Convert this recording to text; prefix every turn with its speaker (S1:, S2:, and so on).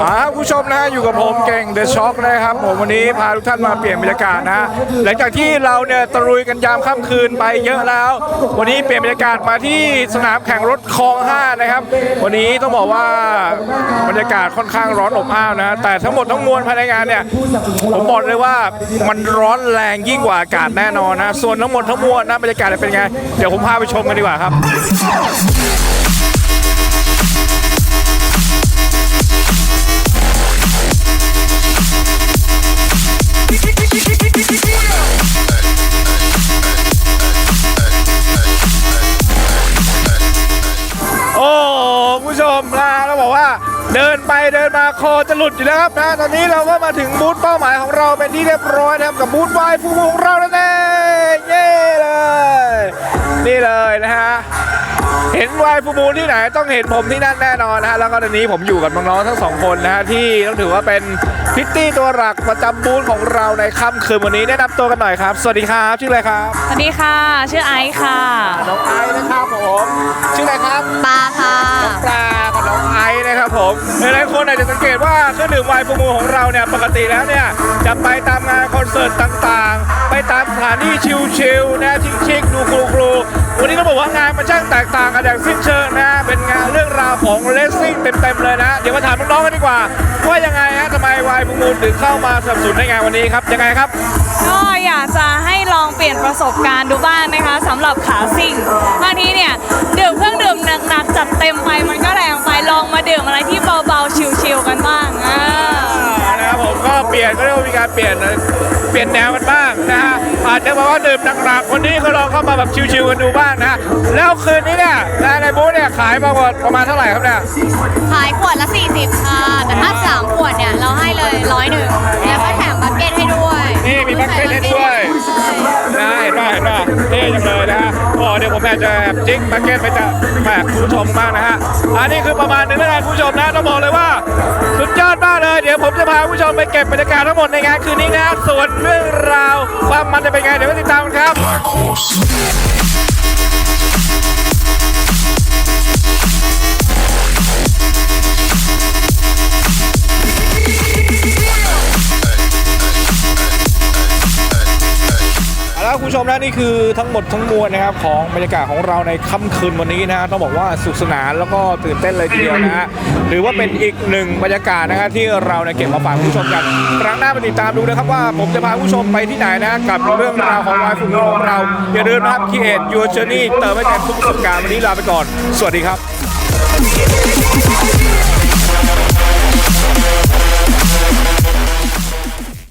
S1: นะฮะอยู่กับผมเก่งเดอะช็อคนะครับผมวันนี้พาทุกท่านมาเปลี่ยนบรรยากาศนะฮะหลังจากที่เราเนี่ยตะลุยกันยามค่ำคืนไปเยอะแล้ว วันนี้เปลี่ยนบรรยากาศมาที่สนามแข่งรถคลอง5นะครับ วันนี้ต้องบอกว่าบรรยากาศค่อนข้างร้อนอบอ้าวนะแต่ทั้งหมดทั้งมวลภายในงานเนี่ยผมบอกเลยว่ามันร้อนแรงยิ่งกว่าอากาศแน่นอนนะส่วนทั้งหมดทั้งมวลนะบรรยากาศเป็นไงเดี๋ยวผมพาไปชมกันดีกว่าครับ บอกว่าเดินไปเดินมาคอจะหลุดอยู่แล้วครับนะตอนนี้เราก็มาถึงบูธเป้าหมายของเราเป็นที่เรียบร้อยนะครับกับบูธวายฟูมูของเรานั่นเองเย้เลย นี่เลยนะฮะเห็นวายฟูมูที่ไหนต้องเห็นผมที่นั่นแน่นอนนะฮะแล้วก็ตอนนี้ผมอยู่กับน้องๆทั้งสองคนนะฮะที่ต้องถือว่าเป็นพิตตี้ตัวหลักประจำบูธของเราในค่ำคืนวันนี้แนะนำตัวกันหน่อยครับ สวัสดีครับชื่ออะไรครับ
S2: สวัสดีค่ะ ชื่อไอซ์ค่ะ
S1: น้องไอซ์นะครับผมชื่ออะไรครับ
S2: ปาค่ะ
S1: ปลากับน้องไอซ์ นะครับผมหลายๆคนอาจจะสังเกตว่าเครื่องดื่มไวน์ฟูมูของเราเนี่ยปกติแล้วเนี่ยจะไปตามงานคอนเสิร์ตต่างๆ ไปตามสถานที่ชิลๆนะชิคๆดูครูๆวันนี้ต้องบอกว่างานมันช่างแตกต่างกันอย่างสิ้นเชิงนะเป็นงานเรื่องราวของเลสซิ่งเต็มๆเลยนะ เดี๋ยวมาถามน้องๆกันดีกว่าว่ายังไงฮะทำไมไวน์ฟูมูถึงเข้ามาสนับสนุนในงานวันนี้ครับยังไงครับ
S2: ก็อยากจะให้ลองเปลี่ยนประสบการณ์ดูบ้างนะคะสำหรับขาซิ่งบางทีเนี่ยดื่มเครื่องดื่มหนักๆจัดเต็มไปมันก็ ดื่มอะไรที่เบาๆชิลๆกันบ้างอ่า
S1: นะครับผมก็เปลี่ยนก็เรียกว่ามีการเปลี่ยนเปลี่ยนแนวกันบ้างนะฮะอาจจะบอกว่าดื่มหนักๆวันนี้ก็ลองเข้ามาแบบชิวๆกันดูบ้างนะแล้วคืนนี้เนี่ยในบูธเนี่ยขายมาหมดประมาณเท่าไหร่ครับเนี่ย
S3: ขายขวดละ 40 ค่ะ แต่ถ้า 3 ขวดเนี่ย เราให้เลยร้อยหนึ่งแล้ว
S1: โอ้เดี๋ยวผมอยากจะแบบจิ๊กบัคเก็ตไปจะแฝกคุณผู้ชมบ้างนะฮะ อันนี้คือประมาณนึงแล้วกันคุณผู้ชมนะต้องบอกเลยว่าสุดยอดมากเลย เดี๋ยวผมจะพาคุณผู้ชมไปเก็บบรรยากาศทั้งหมดในงานคืนนี้นะส่วนเรื่องราวความมันจะเป็นไงเดี๋ยวไปติดตามกันครับ ครับคุณผู้ชมนะนี่คือทั้งหมดทั้งมวลนะครับของบรรยากาศของเราในค่ำคืนวันนี้นะต้องบอกว่าสุขสนานแล้วก็ตื่นเต้นเลยทีเดียวนะฮะหรือว่าเป็นอีกหนึ่งบรรยากาศนะฮะที่เราเนี่ยเก็บมาฝากคุณผู้ชมกันครั้งหน้าไปติดตามดูนะครับว่าผมจะพาคุณผู้ชมไปที่ไหนนะกับเรื่องราวของวายฝุ่นของเราอย่าลืมนะครับคีเอ็ดยูเจอร์นี่เติมให้แก่ทุกประสบการณ์วันนี้ลาไปก่อน สวัสดีครับ